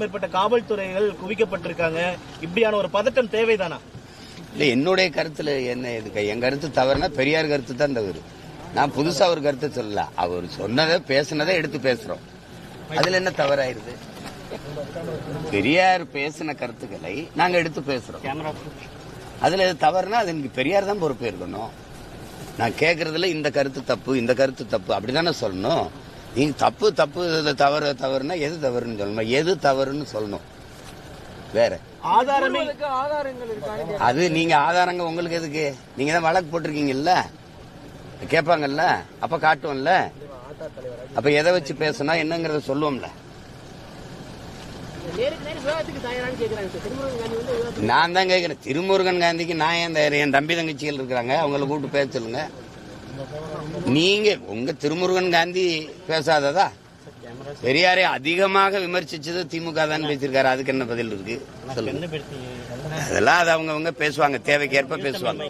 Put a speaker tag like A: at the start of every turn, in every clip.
A: மேற்பட்ட காவல்துறைகள் குவிக்கப்பட்டிருக்காங்க. இப்படியான ஒரு பதட்டம் தேவைதானா?
B: இல்ல என்னுடைய கருத்துல என்ன இதுக்கு என் கருத்து தவறுனா பெரியார் கருத்து தான் தவறு நான் புதுசா ஒரு கருத்தை சொல்லல. அவர் சொன்னதை பேசுனதை எடுத்து பேசுறோம். அதுல என்ன தவறாயிருது? பெரியார் பேசின கருத்துக்களை நாங்க எடுத்து பேசுறோம். அதுல எது தவறுனா அது எனக்கு பெரியார் தான் பொறுப்பு இருக்கணும் நான் கேக்குறதுல இந்த கருத்து தப்பு இந்த கருத்து தப்பு அப்படிதானே சொல்லணும். நீங்க தப்பு தப்பு இதுல தவறு தவறுனா எது தவறுன்னு சொல்லணும்? எது தவறுன்னு சொல்லணும்? வேற.
A: ஆதாரமே
B: அது நீங்க ஆதாரங்க உங்களுக்கு எதுக்கு? நீங்க தான் வழக்கு போட்டிருக்கீங்கல்ல? கேட்பாங்கல்ல? அப்ப காட்டுவோம்ல? அப்ப எதை வச்சு பேசினா என்னங்கறத சொல்லுவோம்ல. நான் தான் கேட்கிறேன் திருமுருகன் காந்திக்கு நான் ஏன் தயார்? என் தம்பி தங்கச்சிகள் இருக்கிறாங்க. அவங்கள கூப்பிட்டு பேச சொல்லுங்க. நீங்க உங்க திருமுருகன் காந்தி பேசாததா? பெரியாரை அதிகமாக விமர்சிச்சது திமுக தான் பேசியிருக்காரு. அதுக்கு என்ன பதில் இருக்கு? சொல்லுங்க. அதெல்லாம் அது அவங்கவுங்க பேசுவாங்க. தேவைக்கேற்ப பேசுவாங்க.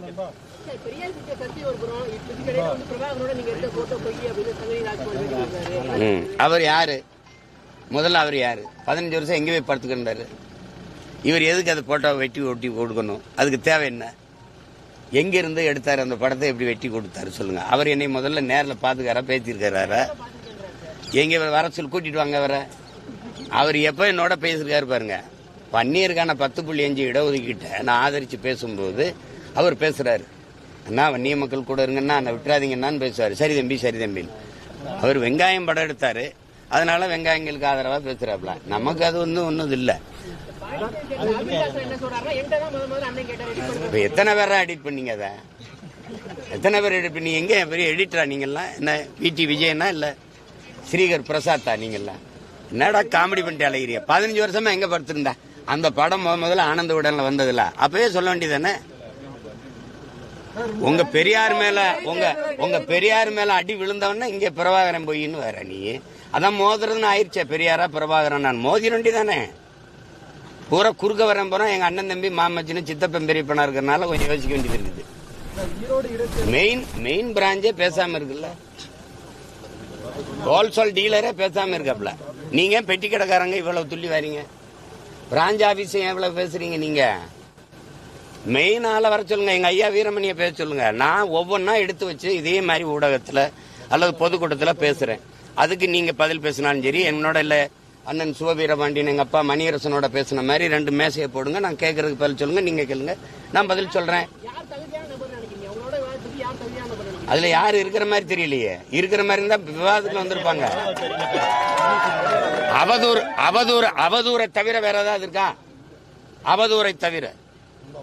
B: ம். அவர் யாரு? முதல்ல அவர் யாரு? பதினஞ்சு வருஷம் எங்கே போய் படுத்துக்கிட்டாரு இவர் எதுக்கு அதை போட்டோ வெட்டி ஒட்டி கொடுக்கணும் அதுக்கு தேவை என்ன? எங்கேருந்து எடுத்தார் அந்த படத்தை எப்படி வெட்டி கொடுத்தாரு சொல்லுங்க. அவர் என்னை முதல்ல நேரில் பாத்துக்காரா பேசியிருக்காரா எங்க வர சொல்லி கூட்டிட்டு வாங்க வர அவர் எப்போ என்னோட பேசியிருக்காரு பாருங்க. பன்னீருக்கான பத்து புள்ளி அஞ்சு இடஒதுக்கீட்டை நான் ஆதரிச்சு பேசும்போது அவர் பேசுறாரு. அண்ணா வன்னிய மக்கள் கூட இருங்கன்னா நான் விட்டுறாதீங்கன்னான்னு பேசுவார். சரி தம்பி சரி தம்பி. அவர் வெங்காயம் படம் எடுத்தாரு. அதனால வெங்காயங்களுக்கு ஆதரவா பேசுறாப்ல. நமக்கு அது ஒன்றும் ஒன்றும் இல்லை. இப்போ எத்தனை பேரா எடிட் பண்ணீங்க அதை? எத்தனை பேர் எடிட் பண்ணீங்க? எங்க பெரிய எடிட்டரா நீங்கெல்லாம் என்ன பிடி விஜயனா இல்ல ஸ்ரீகர் பிரசாத்தா நீங்கெல்லாம் என்னடா காமெடி பண்ணிட்டு அலைகிறிய பதினஞ்சு வருஷமா எங்க படுத்திருந்தா? அந்த படம் முத முதல்ல ஆனந்த உடன்ல வந்ததுல. அப்பவே சொல்ல வேண்டியதானே உங்க பெரியார் மேல உங்க உங்க பெரியார் மேல அடி விழுந்தவொடனே இங்க பிரபாகரன் போயின்னு வேற நீ. அதான் மோதுறதுன்னு ஆயிடுச்சே பெரியாரா பிரபாகரன். நான் மோதி தானே பூரா குறுக்க வரேன் போனால் எங்க அண்ணன் தம்பி மாமச்சின்னு சித்தப்பன் பெரியப்பனா இருக்கிறனால கொஞ்சம் யோசிக்க வேண்டியது இருக்குது. மெயின் மெயின் பிராஞ்சே பேசாம இருக்குல்ல? ஹோல்சேல் டீலரே பேசாம இருக்காப்ல. நீங்க பெட்டி கடைக்காரங்க இவ்வளவு துள்ளி வரீங்க? பிராஞ்ச் ஆபீஸ் எவ்வளவு பேசுறீங்க நீங்க? மெயின் ஆள வர சொல்லுங்க எங்க ஐயா வீரமணிய பேச சொல்லுங்க. நான் ஒவ்வொன்றா எடுத்து வச்சு இதே மாதிரி ஊடகத்துல அல்லது பொதுக்கூட்டத்துல பேசுறேன். அதுக்கு நீங்க பதில் பேசினாலும் சரி என்னோட இல்ல அண்ணன் சிவவீரபாண்டியன் எங்க அப்பா மணியரசனோட பேசின மாதிரி ரெண்டு மேசையை போடுங்க. நான் கேட்கறதுக்கு பதில் சொல்லுங்க நீங்க கேளுங்க. நான் பதில் சொல்றேன். அதுல யார் இருக்கிற மாதிரி தெரியலையே. இருக்கிற மாதிரி இருந்தா விவாதத்துல வந்திருப்பாங்க. அவதூறு அவதூறு அவதூரை தவிர வேற ஏதாவது இருக்கா? அவதூரை தவிர.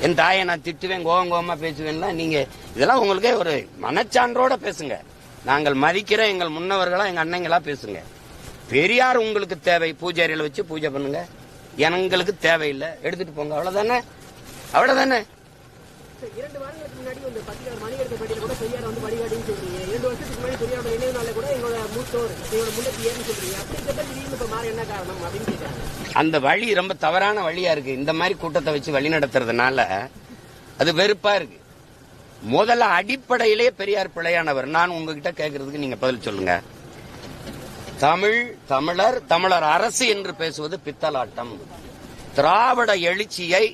B: என் தாயை நான் திட்டுவேன் கோவம் கோவமா பேசுவேன்லாம் நீங்க இதெல்லாம் உங்களுக்கே ஒரு மனச்சான்றோட பேசுங்க. நாங்கள் மதிக்கிற எங்கள் முன்னவர்களா எங்க அண்ணங்களா பேசுங்க. பெரியார் உங்களுக்கு தேவை பூஜாரியில வச்சு பூஜை பண்ணுங்க. எங்களுக்கு தேவையில்லை. எடுத்துட்டு போங்க. அவ்வளவுதானே? அவ்வளவுதானே?
C: இரண்டு வாரங்களுக்கு முன்னாடி வந்து பத்திரிகை மணி எடுத்த பட்டியல் கூட பெரியார் வந்து வழிகாட்டின்னு சொல்றீங்க. இரண்டு வருஷத்துக்கு முன்னாடி பெரியாருடைய மூத்தோர் சொல்றீங்க? அப்படி திடீர்னு இப்ப மாறி என்ன காரணம் அப்படின்னு கேட்டாங்க
B: அந்த வழி ரொம்ப தவறான வழியா இருக்கு. இந்த மாதிரி கூட்டத்தை வச்சு வழி நடத்துறதுனால அது வெறுப்பா இருக்கு. முதல்ல அடிப்படையிலே பெரியார் பிழையானவர் நான் உங்ககிட்ட கேட்கறதுக்கு நீங்க பதில் சொல்லுங்க. தமிழ் தமிழர் தமிழர் அரசு என்று பேசுவது பித்தலாட்டம். திராவிட எழுச்சியை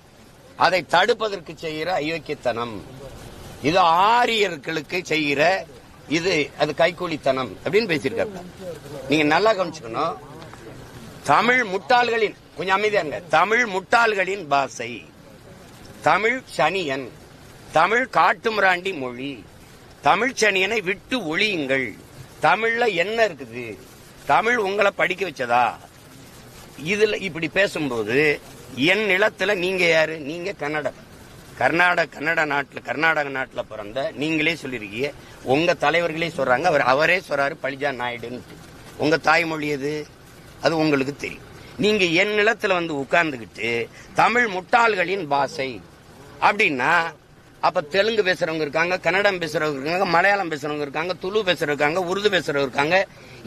B: அதை தடுப்பதற்கு செய்கிற அயோக்கியத்தனம். இது ஆரியர்களுக்கு செய்கிற இது அது கைக்கூலித்தனம் அப்படின்னு பேசியிருக்காரு. நீங்க நல்லா கவனிச்சுக்கணும். தமிழ் முட்டாள்களின் கொஞ்சம் அமைதியாங்க தமிழ் முட்டாள்களின் பாஷை. தமிழ் சனியன். தமிழ் காட்டுமிராண்டி மொழி. தமிழ் சனியனை விட்டு ஒழியுங்கள். தமிழ்ல என்ன இருக்குது? தமிழ் உங்களை படிக்க வச்சதா? இதுல இப்படி பேசும்போது என் நிலத்துல நீங்க யாரு? நீங்க கன்னடம். கர்நாடக கன்னட நாட்டில் கர்நாடக நாட்டில் பிறந்த நீங்களே சொல்லியிருக்கீங்க உங்க தலைவர்களே சொல்றாங்க. அவர் அவரே சொல்றாரு பழிஜா நாயுடுன்ட்டு உங்க தாய்மொழி எது? அது உங்களுக்கு தெரியும். நீங்க என் நிலத்தில் வந்து உட்கார்ந்துக்கிட்டு தமிழ் முட்டாள்களின் பாஷை அப்படின்னா அப்ப தெலுங்கு பேசுறவங்க இருக்காங்க கன்னடம் பேசுறவங்க இருக்காங்க மலையாளம் பேசுறவங்க இருக்காங்க துளு பேசுறவங்க இருக்காங்க உருது பேசுறவங்க இருக்காங்க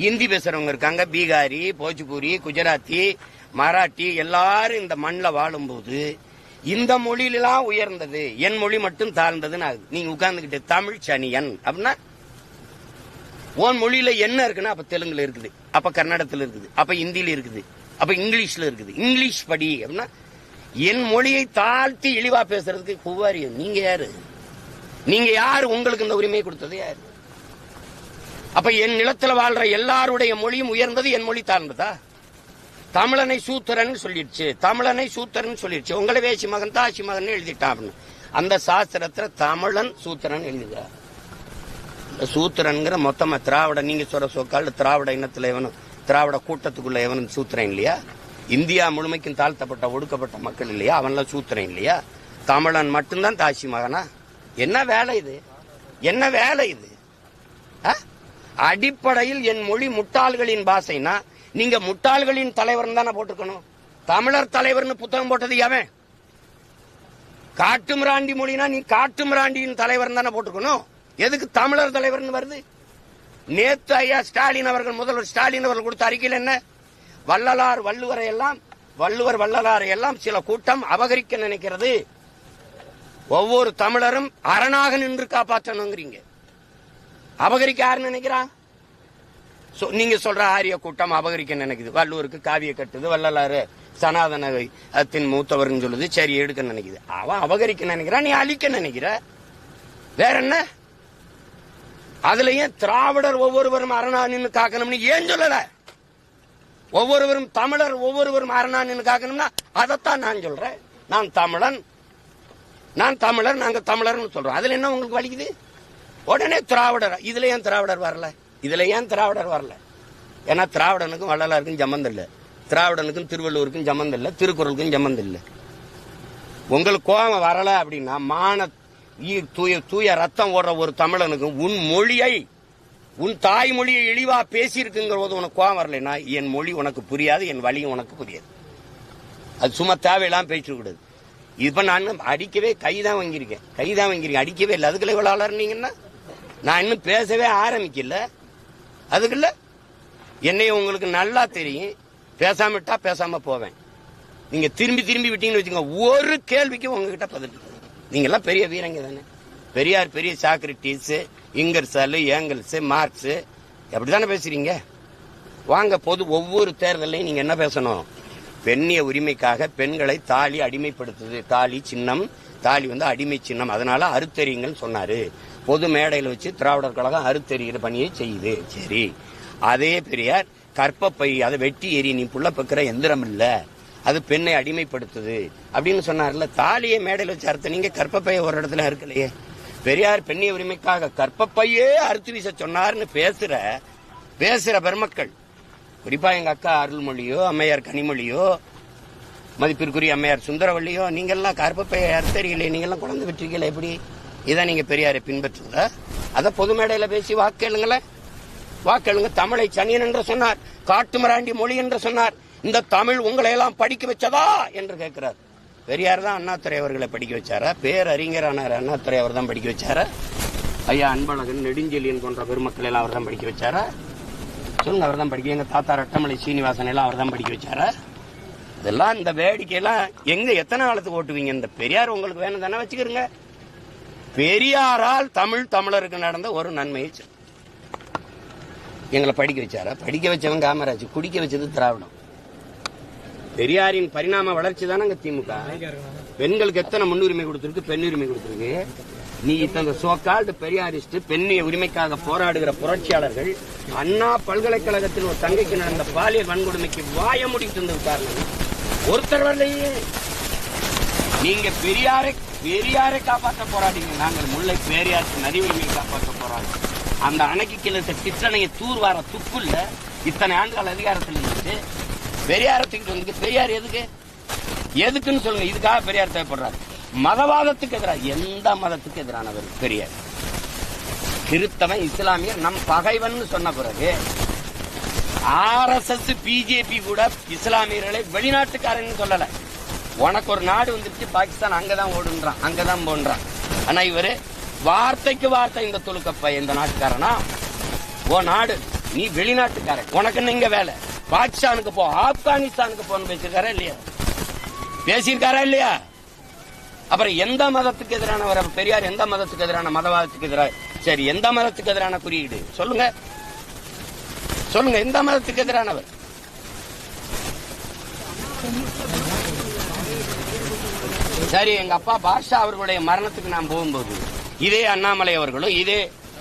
B: இந்தி பேசுறவங்க இருக்காங்க பீகாரி போஜ்பூரி குஜராத்தி மராட்டி எல்லாரும் இந்த மண்ணில் வாழும்போது இந்த மொழியிலாம் உயர்ந்தது என் மொழி மட்டும் தாழ்ந்ததுன்னு ஆகுது. நீங்க உட்கார்ந்துகிட்டு தமிழ் சனியன் அப்படின்னா உன் மொழியில என்ன இருக்குன்னா அப்ப தெலுங்குல இருக்குது அப்ப கர்நாடகத்துல இருக்குது அப்ப ஹிந்தியில இருக்குது அப்ப இங்கிலீஷ்ல இருக்குது. இங்கிலீஷ் படி அப்படின்னா என் மொழியை தாழ்த்தி இழிவா பேசுறதுக்கு குவாரியம் நீங்க யாரு? நீங்க யாரு? உங்களுக்கு இந்த உரிமை கொடுத்தது யாரு? அப்ப என் நிலத்துல வாழ்ற எல்லாருடைய மொழியும் உயர்ந்தது என் மொழி தாழ்ந்ததா? தமிழனை சூத்திரன் சொல்லிடுச்சு. தமிழனை சூத்திரன் சொல்லிடுச்சு. உங்களை வேசி மகன் தாசி மகன் எழுதிட்டான் அப்படின்னு அந்த சாஸ்திரத்துல தமிழன் சூத்திரன் எழுதுகிறார். இந்த சூத்திரன்கிற மொத்தமா திராவிட நீங்க சொல்ற சொக்கால் திராவிட இனத்துல எவனும் திராவிட கூட்டத்துக்குள்ள எவனும் சூத்திரன் இல்லையா? இந்தியா முழுமைக்கும் தாழ்த்தப்பட்ட ஒடுக்கப்பட்ட மக்கள் இல்லையா? அவன்லாம் சூத்திரன் இல்லையா? தமிழன் மட்டும்தான் தாசி மகனா? என்ன வேலை இது? என்ன வேலை இது? ஆ? அடிப்படையில் என் மொழி முட்டாள்களின் பாஷைனா நீங்க முட்டாள்களின் தலைவர் தானே போட்டுக்கணும் தமிழர் தலைவர்னு புத்தகம் போட்டது எவன்? காட்டுமிராண்டி மொழினா நீ காட்டுமிராண்டியின் தலைவர் தானே போட்டுக்கணும் எதுக்கு தமிழர் தலைவர்னு வருது? நேத்து ஐயா ஸ்டாலின் அவர்கள் முதல்வர் ஸ்டாலின் அவர்கள் கொடுத்த அறிக்கையில் என்ன? வள்ளலார் வள்ளுவரை எல்லாம் வள்ளுவர் வள்ளலாரை எல்லாம் சில கூட்டம் அபகரிக்க நினைக்கிறது. ஒவ்வொரு தமிழரும் அரணாக நின்று காப்பாற்றணுங்கிறீங்க. அபகரிக்க யாருன்னு நினைக்கிறான் நீங்க சொல்ற ஆரிய கூட்டம் அபகரிக்க நினைக்குது. வள்ளுவருக்கு காவிய கட்டுது வள்ளலாறு சனாதனத்தின் மூத்தவர்னு சொல்லுது சரி எடுக்க நினைக்குது. அவன் அபகரிக்க நினைக்கிறான் நீ அழிக்க நினைக்கிற? வேற என்ன? அதுல ஏன் திராவிடர் ஒவ்வொருவரும் அரணானின்னு காக்கணும்னு ஏன் சொல்லல? ஒவ்வொருவரும் தமிழர் ஒவ்வொருவரும் அரணானின்னு காக்கணும்னா அதைத்தான் நான் சொல்றேன். நான் தமிழன். நான் தமிழர் நாங்க தமிழர்னு சொல்றோம். அதுல என்ன உங்களுக்கு வலிக்குது? உடனே திராவிடர் இதுல ஏன் திராவிடர் வரல? இதில் ஏன் திராவிடர் வரல? ஏன்னா திராவிடனுக்கும் வள்ளலாருக்கும் சம்மந்தம் இல்லை. திராவிடனுக்கும் திருவள்ளுவருக்கும் சம்மந்தம் இல்லை திருக்குறளுக்கும் சம்மந்தம் இல்லை. உங்களுக்கு கோபம் வரல அப்படின்னா மான ஈ- தூய தூய ரத்தம் ஓடுற ஒரு தமிழனுக்கு உன் மொழியை உன் தாய்மொழியை இழிவா பேசியிருக்குங்கிற போது உனக்கு கோபம் வரலைன்னா என் மொழி உனக்கு புரியாது என் வழியும் உனக்கு புரியாது. அது சும்மா தேவையில்லாமல் பேசிட்டு கூடாது. நான் அடிக்கவே கைதான் வாங்கியிருக்கேன். கைதான் வாங்கியிருக்கேன். அடிக்கவே இல்லை. அதுக்குள்ள இவ்வளோ அலர்னீங்கன்னா நான் இன்னும் பேசவே ஆரம்பிக்கல. அதுக்குள்ள என்னைய உங்களுக்கு நல்லா தெரியும். பேசாம விட்டா பேசாம போவேன். நீங்க திரும்பி திரும்பி விட்டீங்கன்னு வச்சுக்கோங்க ஒரு கேள்விக்கு உங்ககிட்ட பதில். நீங்க எல்லாம் பெரிய வீரங்க தானே. பெரியார் பெரிய சாக்ரட்டிஸ் இங்கர்சாலு ஏங்கல்ஸ் மார்க்ஸ். அப்படித்தானே பேசுறீங்க? வாங்க போது ஒவ்வொரு தேர்தலையும் நீங்க என்ன பேசணும்? பெண்ணிய உரிமைக்காக பெண்களை தாலி அடிமைப்படுத்துது. தாலி சின்னம் தாலி வந்து அடிமை சின்னம். அதனால அறுத்தறிங்கன்னு சொன்னாரு. பொது மேடையில் வச்சு திராவிடர் கழகம் அறுத்தெறிகிற பணியை செய்யுது. சரி. அதே பெரியார் கற்பப்பை அதை வெட்டி எறி நீ புள்ள பக்கிற எந்திரம் இல்ல. அது பெண்ணை அடிமைப்படுத்துது. அப்படின்னு சொன்னார்ல தாலியை மேடையில் வச்சு அறுத்த நீங்க கற்பப்பையை ஒரு இடத்துல இருக்கலையே பெரியார் பெண்ணிய உரிமைக்காக கற்பப்பையே அறுத்து வீச சொன்னார்னு பேசுற பேசுற பெருமக்கள். குறிப்பா எங்க அக்கா அருள்மொழியோ அம்மையார் கனிமொழியோ மதிப்பிற்குரிய அம்மையார் சுந்தரவள்ளியோ நீங்கெல்லாம் கற்பப்பையை அறுத்தறிகளே நீங்கெல்லாம் குழந்தை பெற்றிருக்கீங்களா எப்படி? இதான் நீங்க பெரியாரை பின்பற்றுங்க. அத பொது மேடையில பேசி வாக்கேளுங்களேன் வாக்கெழுங்க தமிழை சனியன் என்று சொன்னார். காட்டுமிராண்டி மொழி என்று சொன்னார். இந்த தமிழ் உங்களை எல்லாம் படிக்க வச்சதா என்று கேட்கிறார். பெரியார் தான் அண்ணாத்துறை அவர்களை படிக்க வச்சாரா? பேரறிஞரானார் அண்ணாத்துறை அவர் தான் படிக்க வச்சாரா? ஐயா அன்பழகன் நெடுஞ்செழியன் போன்ற பெருமக்கள் எல்லாம் அவர் தான் படிக்க வச்சாரா? சொல்லுங்க அவர் தான் படிக்க எங்க தாத்தா ரட்டமலை சீனிவாசன் எல்லாம் அவர் தான் படிக்க வச்சாரா? இதெல்லாம் இந்த வேடிக்கையெல்லாம் எங்க எத்தனை காலத்துக்கு ஓட்டுவீங்க? இந்த பெரியார் உங்களுக்கு வேணும் தானே வச்சுக்கிறீங்க. பெரியாரால் தமிழ் தமிழருக்கு நடந்த ஒரு நன்மையை எங்களை படிக்க வச்சாரா? படிக்க வச்சவன் காமராஜ் குடிக்க வச்சது திராவிடம். பெரியாரின் பரிணாம வளர்ச்சி தானங்க திமுக. பெண்களுக்கு எத்தனை முன்னுரிமை கொடுத்திருக்கு? பெண்ணுரிமை கொடுத்துருக்கு. நீ இந்த சோக்கால்டு பெரியாரிஸ்ட் பெண்ணிய உரிமைக்காக போராடுகிற புரட்சியாளர்கள் அண்ணா பல்கலைக்கழகத்தில் ஒரு தங்கைக்கு நடந்த பாலியல் வன்கொடுமைக்கு வாய முடித்து இருந்த காரணம். ஒருத்தர் வரலையே. நீங்க பெரியாரை பெரியாரை காப்பாற்ற போராடிங்க? நாங்கள் முல்லை பெரியார் நதி உரிமையை காப்பாற்ற போராடி. அந்த அணைக்கு கிழத்த இருக்க தூர்வார துப்பு இத்தனை ஆண்டுகள் அதிகாரத்தில் இருந்துட்டு பெரியாரத்துக்கு வந்து பெரியார் எதுக்கு? எதுக்குன்னு சொல்லுங்க. இதுக்காக பெரியார் தேவைப்படுறாரு. மதவாதத்துக்கு எதிராக எந்த மதத்துக்கு எதிரானவர்? பெரியார். கிறித்தவன் இஸ்லாமியர் நம் பகைவன் சொன்ன பிறகு ஆர்எஸ்எஸ் பிஜேபி கூட இஸ்லாமியர்களை வெளிநாட்டுக்காரன்னு சொல்லலை. உனக்கு ஒரு நாடு வந்துருச்சு பாகிஸ்தான் அங்கதான் ஓடுன்றான் அங்கதான் போன்றான். ஆனா இவரு வார்த்தைக்கு வார்த்தை இந்த துளுக்கப்ப இந்த நாட்டுக்காரனா? ஓ நாடு நீ வெளிநாட்டுக்காரன் உனக்கு இங்க வேலை. பாகிஸ்தானுக்கு போ ஆப்கானிஸ்தானுக்கு போன்னு பேசியிருக்காரா இல்லையா? பேசியிருக்காரா இல்லையா? அப்புறம் எந்த மதத்துக்கு எதிரானவர்? பெரியார் எந்த மதத்துக்கு எதிரான மதவாதத்துக்கு எதிராக சரி எந்த மதத்துக்கு எதிரான குறியீடு? சொல்லுங்க. சொல்லுங்க எந்த மதத்துக்கு எதிரானவர்? சரி எங்க அப்பா பாஷா அவர்களுடைய மரணத்துக்கு நான் போகும்போது இதே அண்ணாமலை அவர்களும் இதே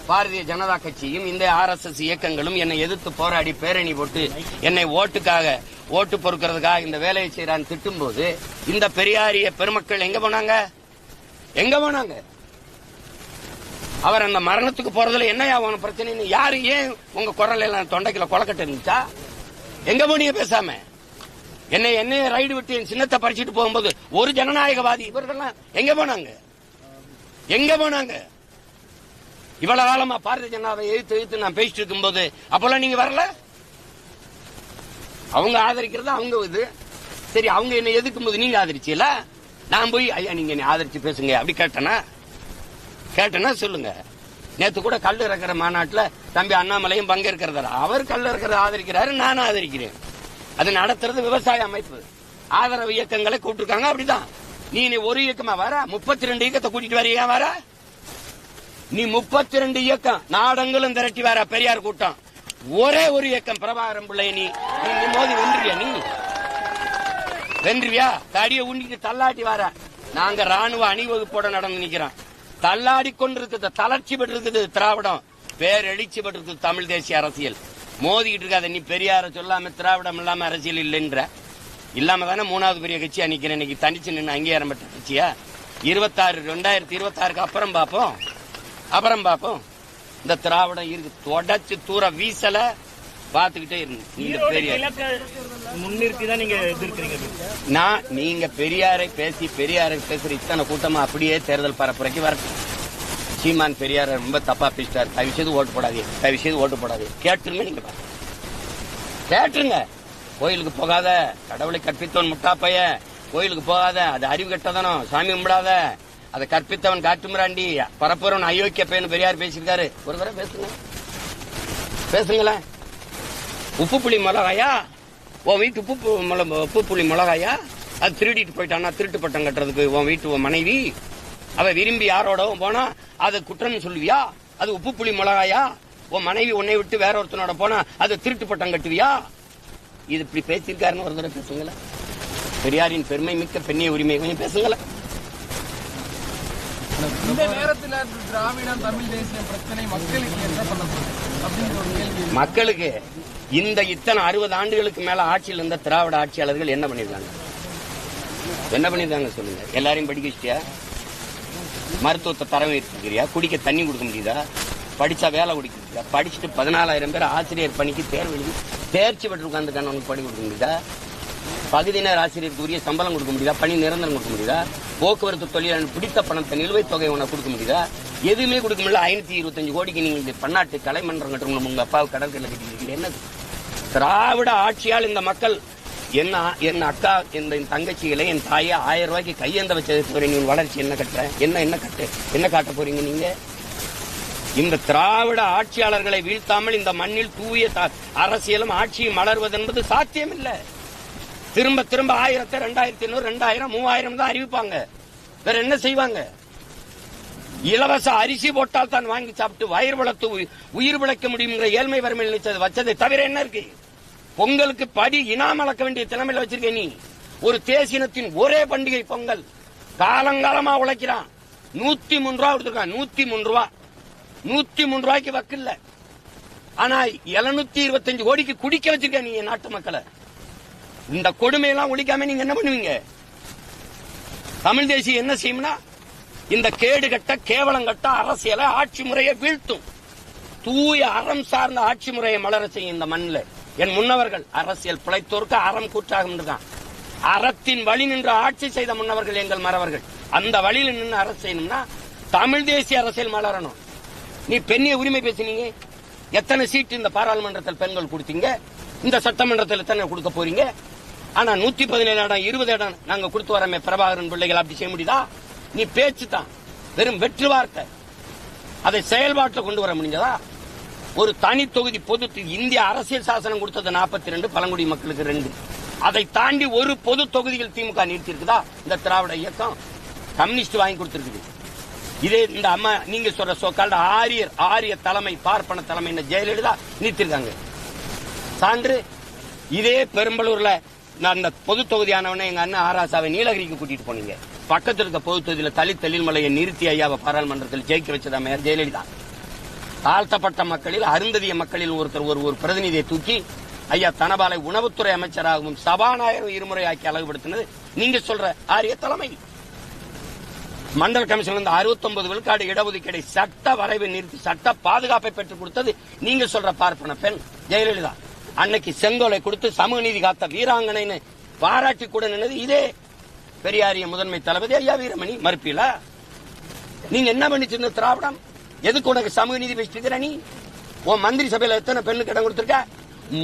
B: பாரதிய ஜனதா கட்சியும் இந்த ஆர்எஸ்எஸ் இயக்கங்களும் என்னை எதிர்த்து போராடி பேரணி போட்டு என்னை ஓட்டுக்காக ஓட்டு பொறுக்கிறதுக்காக இந்த வேலையை செய்யறான்னு திட்டும்போது இந்த பெரியாரிய பெருமக்கள் எங்க போனாங்க? எங்க போனாங்க? அவர் அந்த மரணத்துக்கு போறதுல என்ன உனக்கு பிரச்சனை யாரு ஏன் உங்க குரல் எல்லாம் தொண்டைக்குள்ள கொலக்கட்டு இருந்துச்சா? எங்க போனீங்க பேசாம? என்னை என்னைய ரைடு விட்டு என் சின்னத்தை பறிச்சுட்டு போகும்போது ஒரு ஜனநாயகவாதி இவர்கள்லாம் எங்க போனாங்க? எங்க போனாங்க? இவ்வளவு காலமா பாரதிய ஜனதாவை எதிர்த்து எதிர்த்து நான் பேசிட்டு இருக்கும்போது அப்பெல்லாம் நீங்க வரல? அவங்க ஆதரிக்கிறது? அவங்க இது. சரி அவங்க என்ன எதிர்க்கும் போது நீங்க ஆதரிச்சீல நான் போய் ஐயா நீங்க என்னை ஆதரிச்சு பேசுங்க அப்படி கேட்டனா? கேட்டனா? சொல்லுங்க. நேத்து கூட கல் இறக்குற மாநாட்டுல தம்பி அண்ணாமலையும் பங்கேற்கிறதா அவர் கல் இறக்கிறத ஆதரிக்கிறாரு நானும் ஆதரிக்கிறேன். அது நடத்துறது விவசாய அமைப்பு. ஆதரவு இயக்கங்களை கூப்பிட்டுருக்காங்க அப்படிதான். நீ நீ ஒரு இயக்கமா வர? முப்பத்தி ரெண்டு இயக்கத்தை கூட்டிட்டு வரையா வர? நீ முப்பத்தி ரெண்டு இயக்கம் நாடங்களும் திரட்டி வர பெரியார் கூட்டம். ஒரே ஒரு இயக்கம் பிரபாகரம் பிள்ளை நீ. நீ மோதி வென்றியா நீ? வென்றுவியா தடிய உண்டிட்டு தள்ளாட்டி வர. நாங்க ராணுவ அணிவகுப்போட நடந்து நிக்கிறோம். தள்ளாடி கொண்டிருக்கிறது தளர்ச்சி பெற்றிருக்குது திராவிடம். பேரெழிச்சி பெற்றிருக்கிறது தமிழ் தேசிய அரசியல். மோதிக்கிட்டு இருக்காத நீ பெரியார சொல்லாம திராவிடம் இல்லாம அரசியல் இல்லைன்ற. இல்லாம தானே மூணாவது பெரிய கட்சியா நிக்கிறேன் இன்னைக்கு தனிச்சு நின்று அங்கீகாரம் பெற்ற கட்சியா? இருபத்தாறு ரெண்டாயிரத்தி இருபத்தாறுக்கு அப்புறம் பார்ப்போம் அப்புறம் பார்ப்போம் இந்த திராவிடம் இருக்கு தொடச்சு தூர வீசல பாத்துக்கிட்டே இருந்து. நீங்க பெரிய
A: இலக்க முன்னிறுத்தி தான் நீங்க எதிர்க்கிறீங்க.
B: நான் நீங்க பெரியாரை பேசி பெரியாரை பேசுற இத்தனை கூட்டமா அப்படியே தேர்தல் பரப்புரைக்கு வரட்டும். சீமான் பெரியார் ரொம்ப தப்பா பேசிட்டார். தயவு செய்து ஓட்டு போடாதீங்க தயவு செய்து ஓட்டு போடாதீங்க கேட்டுருங்க நீங்க கேட்டுருங்க. கோயிலுக்கு போகாத. கடவுளை கற்பித்தவன் முட்டாப்பைய. கோயிலுக்கு போகாத. அது அறிவு கெட்டதனம். சாமி கும்பிடாத. அதை கற்பித்தவன் காட்டுமிராண்டி. பரப்புறவன் அயோக்கிய பையன் பெரியார் பேசியிருக்காரு ஒரு தடவை பேசுங்க. பேசுங்களேன். உப்பு புளி மிளகாயா? உன் வீட்டு உப்பு பு- உப்பு புளி மிளகாயா? அது திருடிட்டு போயிட்டானா திருட்டு பட்டம் கட்டுறதுக்கு உன் வீட்டு உன் மனைவி. அவ விரும்பி யாரோடவும் போனா அது குற்றம்னு சொல்லுவியா? அது உப்பு புளி மிளகாயா? உன் மனைவி உன்னை விட்டு வேற ஒருத்தனோட போனா அது திருட்டு பட்டம் கட்டுவியா? இது இப்படி பேசியிருக்காருன்னு ஒரு தடவை பேசுங்களேன். பெரியாரின் பெருமை மிக்க பெண்ணிய உரிமை கொஞ்சம் பேசுங்களேன்.
D: இந்த நேரத்துல திராவிடம் தமிழ் தேசிய பிரச்சனை மக்களுக்கு என்ன பண்ண.
B: மக்களுக்கு இந்த இத்தனை அறுபது ஆண்டுகளுக்கு மேல ஆட்சியில் இருந்த திராவிட ஆட்சியாளர்கள் என்ன பண்ணிருக்காங்க என்ன பண்ணிருக்காங்க சொல்லுங்க? எல்லாரையும் படிக்க வச்சிட்டியா? மருத்துவத்தை தரம் குடிக்க தண்ணி கொடுக்க முடியுதா? படிச்சா வேலை கொடுக்க முடியுதா? படிச்சுட்டு பதினாலாயிரம் பேர் ஆசிரியர் பணிக்கு தேர்வு எழுதி தேர்ச்சி பெற்று உட்காந்துக்கான உனக்கு படி கொடுக்க முடியுதா? பகுதி நேர ஆசிரியருக்கு உரிய சம்பளம் கொடுக்க முடியுதா? பணி நிரந்தரம் கொடுக்க முடியுதா? போக்குவரத்து தொழிலாளர் பிடித்த பணத்தை நிலுவைத் தொகை உனக்கு கொடுக்க முடியுதா? எதுவுமே கொடுக்க முடியல. ஐநூத்தி இருபத்தஞ்சு கோடிக்கு நீங்க இந்த பன்னாட்டு கலைமன்றம் கட்டுறவங்க உங்க அப்பாவுக்கு கடற்கரை கட்டிருக்கீங்க என்னது? திராவிட ஆட்சியால் இந்த மக்கள் என்ன என் அக்கா இந்த என் தங்கச்சிகளை என் தாயை ஆயிரம் ரூபாய்க்கு கையேந்த வச்சது தவிர நீ வளர்ச்சி என்ன கட்டுற? என்ன என்ன கட்டு? என்ன காட்ட போறீங்க நீங்க? இந்த திராவிட ஆட்சியாளர்களை வீழ்த்தாமல் இந்த மண்ணில் தூய த- அரசியலும் ஆட்சியும் மலர்வது என்பது சாத்தியம் இல்ல திரும்ப திரும்ப ஆயிரத்தை ரெண்டாயிரத்தி ஐநூறு ரெண்டாயிரம் மூவாயிரம் தான் அறிவிப்பாங்க. வேற என்ன செய்வாங்க? இலவச அரிசி போட்டால் தான் வாங்கி சாப்பிட்டு வயிறு வளர்த்து உயிர் பிழைக்க முடியுங்கிற ஏழ்மை வறுமையில் வச்சதை தவிர என்ன இருக்கு? பொங்கலுக்கு படி இனாம் அளக்க வேண்டிய திறமையில வச்சிருக்க நீ. ஒரு தேசினத்தின் ஒரே பண்டிகை பொங்கல். காலங்காலமா உழைக்கிறான். நூத்தி மூணு ரூபா கொடுத்துருக்கான். நூத்தி மூணு ரூபா. நூத்தி மூணு ரூபாய்க்கு வக்கில்ல ஆனா எழுநூத்தி இருபத்தஞ்சு கோடிக்கு குடிக்க வச்சிருக்க நீ என் நாட்டு மக்களை. இந்த கொடுமையெல்லாம் ஒழிக்காம நீங்க என்ன பண்ணுவீங்க? தமிழ் தேசியம் என்ன செய்யும்னா இந்த கேடு கட்ட கேவலம் கட்ட அரசியலை ஆட்சி முறையை வீழ்த்தும். தூய அறம் சார்ந்த ஆட்சி முறையை மலர செய்யும் இந்த மண்ணில். என் முன்னவர்கள் அரசியல் பிழைத்தோருக்கு அறம் கூற்றாகும் இருக்கான் அறத்தின் வழி நின்று ஆட்சி செய்த முன்னவர்கள் எங்கள் மறவர்கள். அந்த வழியில் நின்று அரசு செய்யணும்னா தமிழ் தேசிய அரசியல் மலரணும். நீ பெண்ணிய உரிமை பேசுனீங்க. எத்தனை சீட் இந்த பாராளுமன்றத்தில் பெண்கள் கொடுத்தீங்க? இந்த சட்டமன்றத்தில் எத்தனை கொடுக்க போறீங்க? ஆனா நூத்தி பதினேழு இடம் இருபது இடம் நாங்க கொடுத்து வரமே. பிரபாகரன் பிள்ளைகள் அப்படி செய்ய முடியுதா? நீ பேச்சு தான் வெறும் வெற்று வார்த்தை. அதை செயல்பாட்டில் கொண்டு வர முடிஞ்சதா? ஒரு தனி தொகுதி பொது இந்திய அரசியல் சாசனம் கொடுத்தது 42 ரெண்டு பழங்குடி மக்களுக்கு ரெண்டு. அதை தாண்டி ஒரு பொது தொகுதியில் திமுக நிறுத்தியிருக்குதா இந்த திராவிட இயக்கம் கம்யூனிஸ்ட் வாங்கி கொடுத்திருக்குது. இதே இந்த அம்மா நீங்க சொல்ற சொக்கால ஆரியர் ஆரிய தலைமை பார்ப்பன தலைமை ஜெயலலிதா நீத்திருக்காங்க சான்று இதே பெரும்பலூர்ல நான் அந்த பொது தொகுதியானவனே எங்க அண்ணன் ஆராசாவை நீலகிரிக்கு கூட்டிட்டு போனீங்க. பக்கத்தில் இருக்க பொது தொகுதியில தலித் தெளில்மலையை நிறுத்தி ஐயாவை பாராளுமன்றத்தில் ஜெயிக்க வச்சதா மேயர் ஜெயலலிதா? தாழ்த்தப்பட்ட மக்களில் அருந்ததிய மக்களில் ஒருத்தர் ஒரு ஒரு பிரதிநிதியை தூக்கி ஐயா தனபாலை உணவுத்துறை அமைச்சராகவும் சபாநாயகர் இருமுறை ஆக்கி அழகுபடுத்தினது. நீங்க சொல்ற ஆரிய தலைமை. மண்டல் கமிஷன் வந்து 69 விழுக்காடு இடஒதுக்கீடை சட்ட வரைவை நிறுத்தி சட்ட பாதுகாப்பை பெற்றுக் கொடுத்தது நீங்க சொல்ற பார்ப்பன பெண் ஜெயலலிதா. அன்னைக்கு செங்கோலை கொடுத்து சமூக நீதி காத்த வீராங்கனைன்னு பாராட்டி கூட நின்னது இதே பெரியாரிய முதன்மை தளபதி ஐயா வீரமணி மறுப்பீலா நீங்க என்ன பண்ணிச்சிருந்த திராவிடம்? எதுக்கு உனக்கு சமூக நீதி பேசிட்டு நீ? உன் மந்திரி சபையில எத்தனை பெண்ணுக்கு இடம் கொடுத்துருக்க?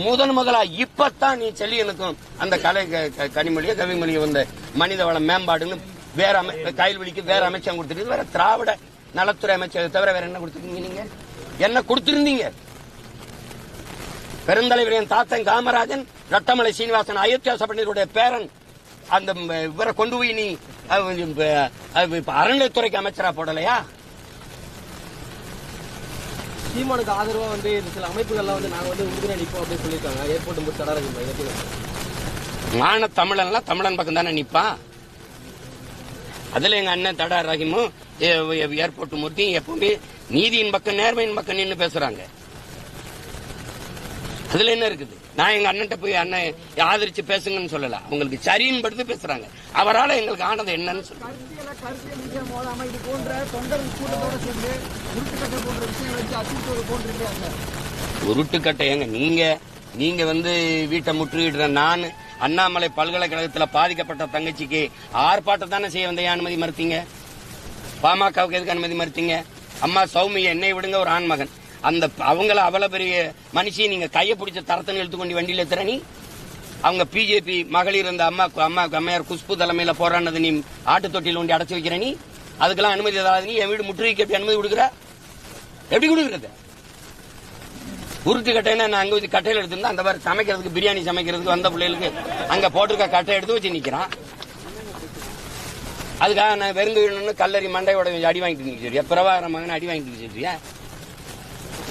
B: முதன் முதலா இப்பத்தான் நீ செல்லியனுக்கும் அந்த கலை க- க- கனிமொழியோ கவிமொழியோ வந்த மனித வள மேம்பாடுன்னு வேற அமை கைல்வெளிக்கு வேற அமைச்சகம் கொடுத்துருக்கு வேற திராவிட நலத்துறை அமைச்சர் தவிர வேற என்ன கொடுத்துருக்கீங்க நீங்க? என்ன கொடுத்திருந்தீங்க? பெருந்தலைவர் என் தாத்தன் காமராஜன் ரட்டமலை சீனிவாசன் அயோத்தியா சபையினருடைய பேரன் அந்த இவரை கொண்டு போய் நீ அறநிலைத்துறைக்கு அமைச்சரா போடலையா?
C: சீமானுக்கு ஆதரவாக வந்து இந்த சில அமைப்புகள்லாம் வந்து நாங்கள் வந்து உறுதுணை நிற்போம் அப்படின்னு சொல்லியிருக்காங்க. ஏர்போர்ட் முடிச்சு தடவை எப்படி
B: மான தமிழன்லாம் தமிழன் பக்கம் தானே நிற்பான் அதில் எங்கள் அண்ணன் தடா ரஹிமும் ஏர்போர்ட் மூர்த்தியும் எப்பவுமே நீதியின் பக்கம் நேர்மையின் பக்கம் நின்று பேசுகிறாங்க அதில் என்ன இருக்குது? நான் எங்க அண்ணன்ட்ட போய் அண்ணன் ஆதரிச்சு பேசுங்கன்னு சொல்லல. அவங்களுக்கு சரின்னு படுத்து பேசுறாங்க. அவரால எங்களுக்கு ஆனது என்னன்னு சொல்லுங்க
D: கருத்தியல கருத்தியல் விஷயம் போதாம இது போன்ற தொண்டர் கூட்டத்தோட சேர்ந்து உருட்டுக்கட்டை போன்ற விஷயங்களை வச்சு அச்சுறுத்துவது போன்றிருக்கா சார்
B: உருட்டுக்கட்டை ஏங்க நீங்க நீங்க வந்து வீட்டை முற்றுகிடுற நான் அண்ணாமலை பல்கலைக்கழகத்துல பாதிக்கப்பட்ட தங்கச்சிக்கு ஆர்ப்பாட்டம் தானே செய்ய வந்த அனுமதி மறுத்தீங்க? பாமகவுக்கு எதுக்கு அனுமதி மறுத்தீங்க? அம்மா சௌமிய என்னை விடுங்க ஒரு ஆண்மகன். அந்த அவங்கள அவ்வளவு பெரிய மனுஷியை நீங்க கையை பிடிச்ச தரத்தனை இழுத்து கொண்டு வண்டியில எத்துற நீ அவங்க பிஜேபி மகளிர் அந்த அம்மா அம்மா அம்மையார் குஷ்பு தலைமையில போராடினது நீ ஆட்டு தொட்டியில் ஒண்டி அடைச்சி வைக்கிற நீ? அதுக்கெல்லாம் அனுமதி ஏதாவது நீ? என் வீடு முற்றுகைக்கு எப்படி அனுமதி கொடுக்குற? எப்படி கொடுக்குறது? உருட்டு கட்டைன்னா நான் அங்க வச்சு கட்டையில எடுத்திருந்தா அந்த மாதிரி சமைக்கிறதுக்கு பிரியாணி சமைக்கிறதுக்கு வந்த பிள்ளைகளுக்கு அங்க போட்டிருக்க கட்டை எடுத்து வச்சு நிக்கிறான். அதுக்காக நான் வெறுங்கு கல்லறி மண்டையோட அடி வாங்கிட்டு நிற்கிறியா பிரபாகரமாக அடி வாங்கிட்டு நிற்கிறியா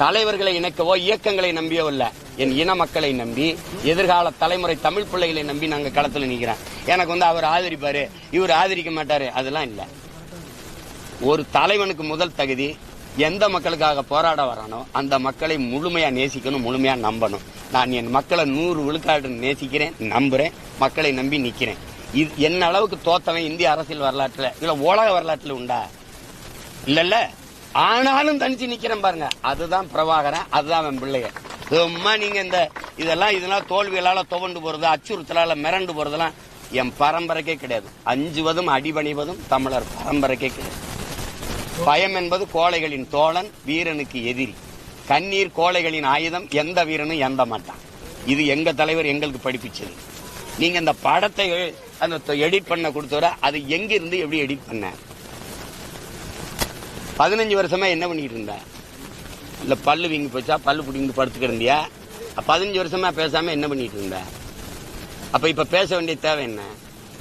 B: தலைவர்களை இணைக்கவோ இயக்கங்களை நம்பியோ இல்ல. என் இன மக்களை நம்பி எதிர்கால தலைமுறை தமிழ் பிள்ளைகளை நம்பி நாங்க களத்துல நிக்கிறேன். எனக்கு வந்து அவர் ஆதரிப்பாரு. இவர் ஆதரிக்க மாட்டாரு. அதெல்லாம் இல்ல. ஒரு தலைவனுக்கு முதல் தகுதி எந்த மக்களுக்காக போராட வரானோ அந்த மக்களை முழுமையா நேசிக்கணும் முழுமையா நம்பணும். நான் என் மக்களை நூறு விழுக்காடு நேசிக்கிறேன் நம்புறேன் மக்களை நம்பி நிக்கிறேன். இது என்ன அளவுக்கு தோத்தவன் இந்திய அரசியல் வரலாற்றுல இல்ல உலக வரலாற்றுல உண்டா? இல்லல்ல. ஆனாலும் தனிச்சு நிக்கிறேன் பாருங்க. அதுதான் பிரபாகரன் அதுதான் அவன் பிள்ளைய. சும்மா நீங்க இந்த இதெல்லாம் இதெல்லாம் தோல்விகளால துவண்டு போறது அச்சுறுத்தலால மிரண்டு போறதெல்லாம் என் பரம்பரைக்கே கிடையாது. அஞ்சுவதும் அடிபணிவதும் தமிழர் பரம்பரைக்கே கிடையாது. பயம் என்பது கோழைகளின் தோழன் வீரனுக்கு எதிரி. கண்ணீர் கோழைகளின் ஆயுதம் எந்த வீரனும் எந்த மாட்டான். இது எங்க தலைவர் எங்களுக்கு படிப்பிச்சது. நீங்க இந்த படத்தை அந்த எடிட் பண்ண கொடுத்தவரை அது எங்கிருந்து எப்படி எடிட் பண்ண? பதினஞ்சு வருஷமா என்ன பண்ணிட்டு இருந்த? இல்ல பல்லு வீங்கி போச்சா? பல்லு பிடிங்கி படுத்துக்கிறந்தியா பதினஞ்சு வருஷமா பேசாம என்ன பண்ணிட்டு இருந்த? அப்ப இப்ப பேச வேண்டிய தேவை என்ன?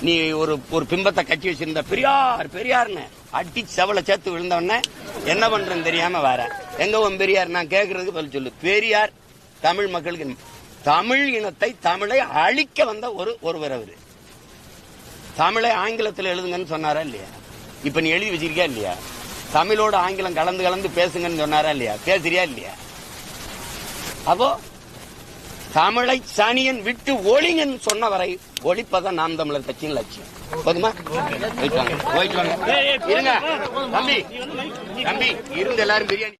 B: நீ ஒரு ஒரு பிம்பத்தை கட்டி வச்சிருந்த பெரியார் பெரியார்னு அடி செவலை சேர்த்து விழுந்தவொடனே என்ன பண்றேன்னு தெரியாம வர. எங்க உன் பெரியார்? நான் கேக்குறதுக்கு பதில் சொல்லு. பெரியார் தமிழ் மக்களுக்கு தமிழ் இனத்தை தமிழை அழிக்க வந்த ஒரு ஒருவர் அவரு. தமிழை ஆங்கிலத்தில் எழுதுங்கன்னு சொன்னாரா இல்லையா? இப்ப நீ எழுதி வச்சிருக்கியா இல்லையா? தமிழோட ஆங்கிலம் கலந்து கலந்து பேசுங்கன்னு சொன்னாரா இல்லையா? பேசுறியா இல்லையா? அப்போ தமிழை சனியன் விட்டு ஒளிங்கன்னு சொன்ன வரை ஒழிப்பதான் நாம் தமிழர் கட்சியின் லட்சியம். போதுமா? போயிட்டு வாங்க. போயிட்டு வாங்க. இருங்க. தம்பி தம்பி இருந்து எல்லாரும் பிரியாணி